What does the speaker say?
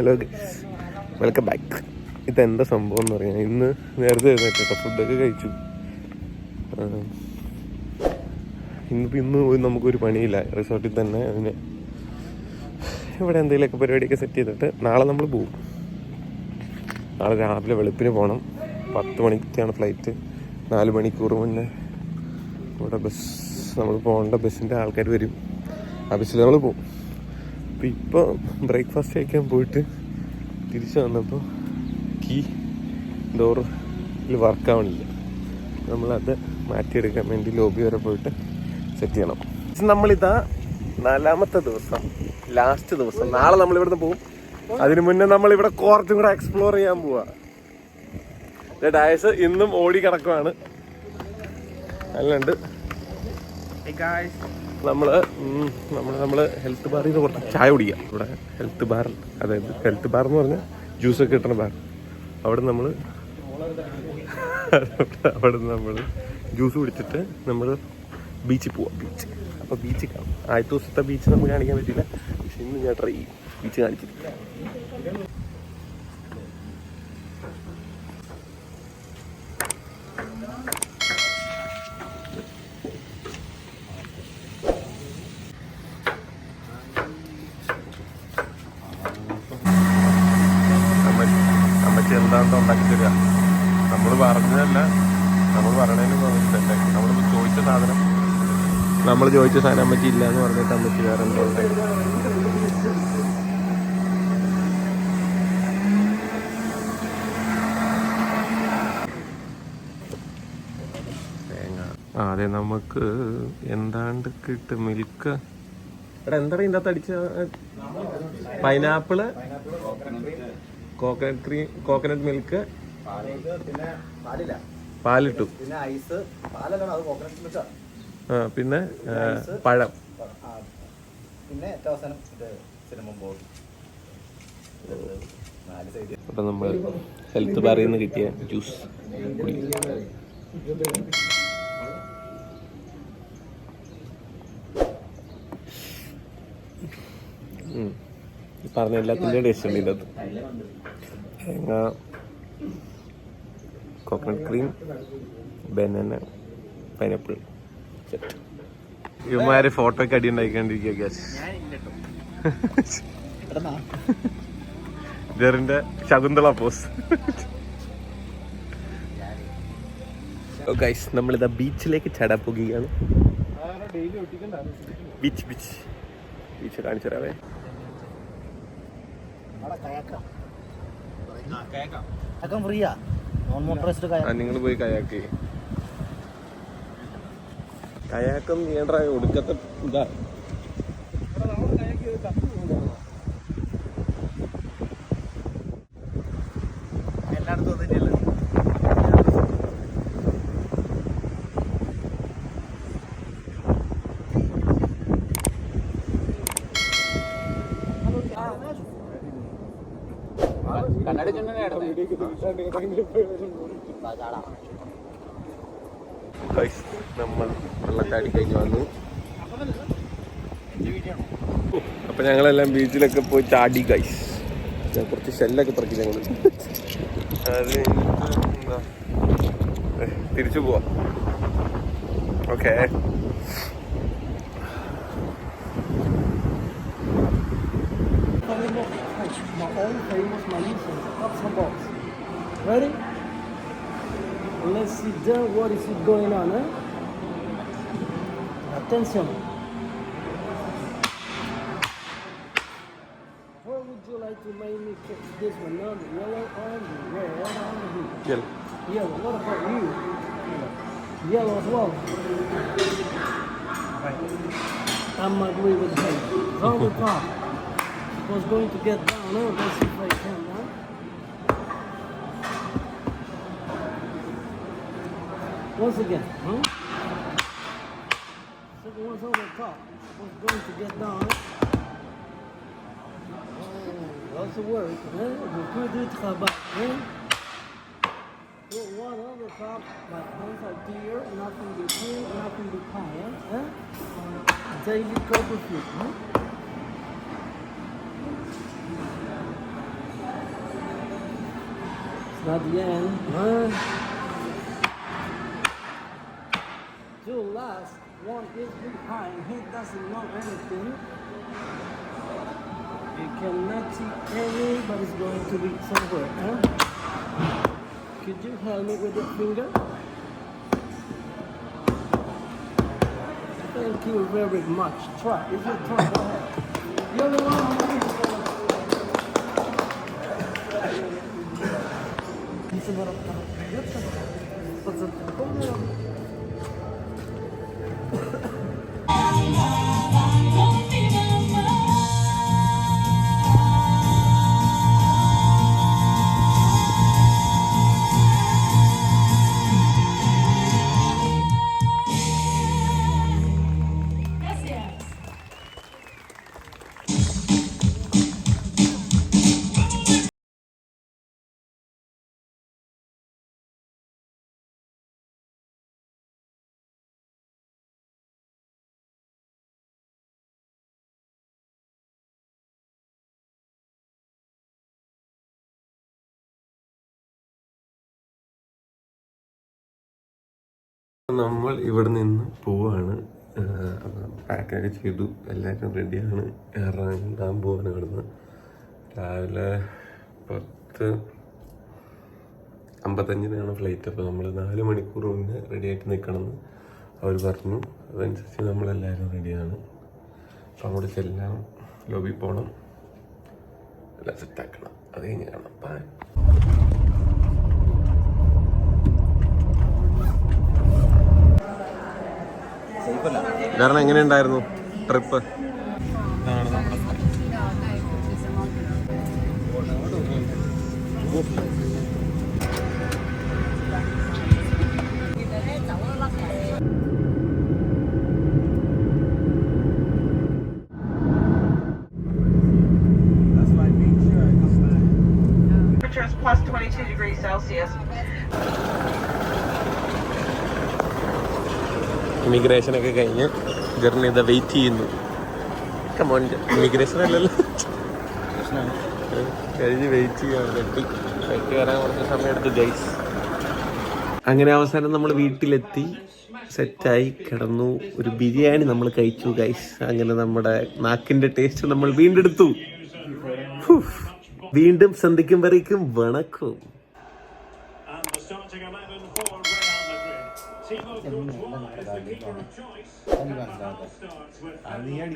Hello welcome back ഇതെന്താ സംഭവം എന്ന് പറയാം ഇന്ന് നേരത്തെ എഴുന്നേറ്റോ ഫുഡൊക്കെ കഴിച്ചു. ഇന്നിപ്പോൾ ഇന്ന് നമുക്കൊരു പണിയില്ല. റിസോർട്ടിൽ തന്നെ അതിന് ഇവിടെ എന്തെങ്കിലുമൊക്കെ പരിപാടിയൊക്കെ സെറ്റ് ചെയ്തിട്ട് നാളെ നമ്മൾ പോകും നാളെ രാവിലെ വെളുപ്പിന് പോകണം പത്ത് മണിക്കാണ് ഫ്ലൈറ്റ് നാല് മണിക്കൂർ മുന്നേ ഇവിടെ ബസ് നമ്മൾ പോകേണ്ട ബസ്സിന്റെ ആൾക്കാർ വരും. ആ ബസ്സിൽ നമ്മൾ പോകും അപ്പം ഇപ്പോൾ ബ്രേക്ക്ഫാസ്റ്റ് കഴിക്കാൻ പോയിട്ട് തിരിച്ചു വന്നപ്പോൾ കീ ഡോറിൽ വർക്കാവണില്ല നമ്മളത് മാറ്റിയെടുക്കാൻ വേണ്ടി ലോബി വരെ പോയിട്ട് സെറ്റ് ചെയ്യണം. നമ്മളിതാ നാലാമത്തെ ദിവസം ലാസ്റ്റ് ദിവസം. നാളെ നമ്മൾ ഇവിടുന്ന് പോകും അതിനു മുന്നേ നമ്മൾ ഇവിടെ കുറച്ചും കൂടെ എക്സ്പ്ലോർ ചെയ്യാൻ പോവാ. ഡയസ് ഇന്നും ഓടി കിടക്കുവാണ്. അല്ലാണ്ട്. നമ്മൾ നമ്മൾ നമ്മൾ ഹെൽത്ത് ബാറിൽ നിന്ന് കുറച്ച് ചായ കുടിക്കാം. ഇവിടെ ഹെൽത്ത് ബാർ അതായത് ഹെൽത്ത് ബാർ എന്ന് പറഞ്ഞാൽ ജ്യൂസ് ഒക്കെ കിട്ടുന്ന ബാർ അവിടെ നമ്മൾ അവിടെ നമ്മൾ ജ്യൂസ് കുടിച്ചിട്ട് നമ്മൾ ബീച്ചിൽ പോവാം ബീച്ച് അപ്പോൾ ബീച്ച് കാണാം. ആദ്യത്തെ ദിവസത്തെ ബീച്ച് നമുക്ക് കാണിക്കാൻ പറ്റില്ല പക്ഷെ ഇന്ന് ഞാൻ ട്രൈ ബീച്ച് കാണിച്ചിട്ടില്ല അമ്മ- അമ്മച്ചി എന്താണെന്ന് ഉണ്ടാക്കി തരിക നമ്മൾ പറഞ്ഞതല്ല നമ്മൾ പറയണതിന് പറഞ്ഞിട്ടല്ലേ നമ്മൾ ചോദിച്ച സാധനം നമ്മൾ ചോദിച്ച സാധനം അമ്മച്ചി ഇല്ല എന്ന് പറഞ്ഞിട്ട് അമ്മച്ചി വേറെ എന്തോ ഉണ്ടാക്കി തേങ്ങ. ആ അതെ നമുക്ക് എന്താണ്ട് കിട്ടും? മിൽക്ക്. എടാ എന്താണ് ഇതിന്റെ അടിച്ച pineapple? Coconut cream coconut milk പിന്നെ പാലില്ല. പാലിട്ടു. പിന്നെ ഐസ്. പാലല്ല അത് കോക്കനട്ട് മിൽക്കാ ആ. പിന്നെ പഴം. പിന്നെ അപ്പം നമ്മൾ ഹെൽത്ത് ബാറിന്ന് നിന്ന് കിട്ടിയ ജ്യൂസ് പറഞ്ഞ എല്ലാത്തിന്റെയും ടേസ്റ്റ് ഉണ്ട് ഇതത് തേങ്ങ കോക്കനട്ട് ക്രീം ബനാന പൈനാപ്പിൾ ഇവന്മാര് ഫോട്ടോയ്ക്ക് അടി ഉണ്ടാക്കിക്കൊണ്ടിരിക്കുക ഗ്യാസ് ശകുന്തള പോസ് ഗൈസ് നമ്മളിതാ ബീച്ചിലേക്ക് ചടാൻ പോകുകയാണ് ബീച്ച് ബീച്ച് ബീച്ച് കാണിച്ചു തരാവേ കയക്കം ഫ്രീയാ നോൺ മോട്ടറൈസ്ഡ് ആ നിങ്ങൾ പോയി കയാക്ക്. കയാക്കം ചെയ്യണ്ട ഒടുക്കത്തെ ഇതാ. എല്ലായിടത്തും തന്നെയല്ലേ? നമ്മൾ വെള്ളത്താടി കഴിഞ്ഞ് വന്നു. അപ്പൊ ഞങ്ങളെല്ലാം ബീച്ചിലൊക്കെ പോയി ചാടി ഗൈസ് ഞാൻ കുറച്ച് ഷെല്ലൊക്കെ പറക്കി ഞങ്ങൾ തിരിച്ചു പോവാ. Okay my own famous Malaysian Hudson box. Ready? Let's see there what is it going on, eh? Attention. Where would you like to make me catch this one? Now the yellow the red on the blue. Yellow. What about you? Yellow as well. Right. I'm agree with him. The top. Was going to get down. Oh, let's see if I can. Huh? Once again. Huh? Second one's on the top. Was going to get down. Oh, lots of work. Hein? Beaucoup de travail. Hein? Put one on the top, my hands are clear, nothing between, nothing behind. Huh? Daily Copperfield. Huh? Not the end. Huh? Your last one is behind. He doesn't know anything. You cannot see anybody's going to be somewhere, huh? Could you help me with your finger? Thank you very much. Try. If you try, നമ്മൾ ഇവിടെ നിന്ന് പോവാണ്. പാക്കൊക്കെ ചെയ്തു. എല്ലാവരും റെഡിയാണ്. ഇറങ്ങാൻ പോവാണ് ഇവിടുന്ന്. രാവിലെ പത്ത് അമ്പത്തഞ്ചിനാണ് ഫ്ലൈറ്റ് അപ്പോൾ നമ്മൾ നാല് മണിക്കൂർ മുന്നേ റെഡിയായിട്ട് നിൽക്കണമെന്ന് അവർ പറഞ്ഞു. അതനുസരിച്ച് നമ്മളെല്ലാവരും റെഡിയാണ് അപ്പോൾ അങ്ങോട്ട് ചെല്ലാം. ലോബി പോകണം എല്ലാം സെറ്റാക്കണം അത് കഴിഞ്ഞ് കാണാം. ബൈ കാരണം എങ്ങനെയുണ്ടായിരുന്നു trip plus 22 degrees Celsius. Immigration ഒക്കെ കഴിഞ്ഞ് ജർണി ഇതാ വെയിറ്റ് ചെയ്യുന്നു. കമോൺ ഇമിഗ്രേഷൻ അല്ലല്ലോ. കഴിഞ്ഞ് വെയിറ്റ് ചെയ്യാൻ വരാൻ കുറച്ച് സമയം എടുത്തു ഗൈസ് അങ്ങനെ അവസാനം നമ്മൾ വീട്ടിലെത്തി. സെറ്റായി കിടന്നു. ഒരു ബിരിയാണി നമ്മൾ കഴിച്ചു ഗൈസ് അങ്ങനെ നമ്മുടെ നാക്കിന്റെ ടേസ്റ്റ് നമ്മൾ വീണ്ടെടുത്തു. വീണ്ടും സന്ധിക്കും വരയ്ക്കും വണക്കും. അനിവാണ് അന്ന് ഞാൻ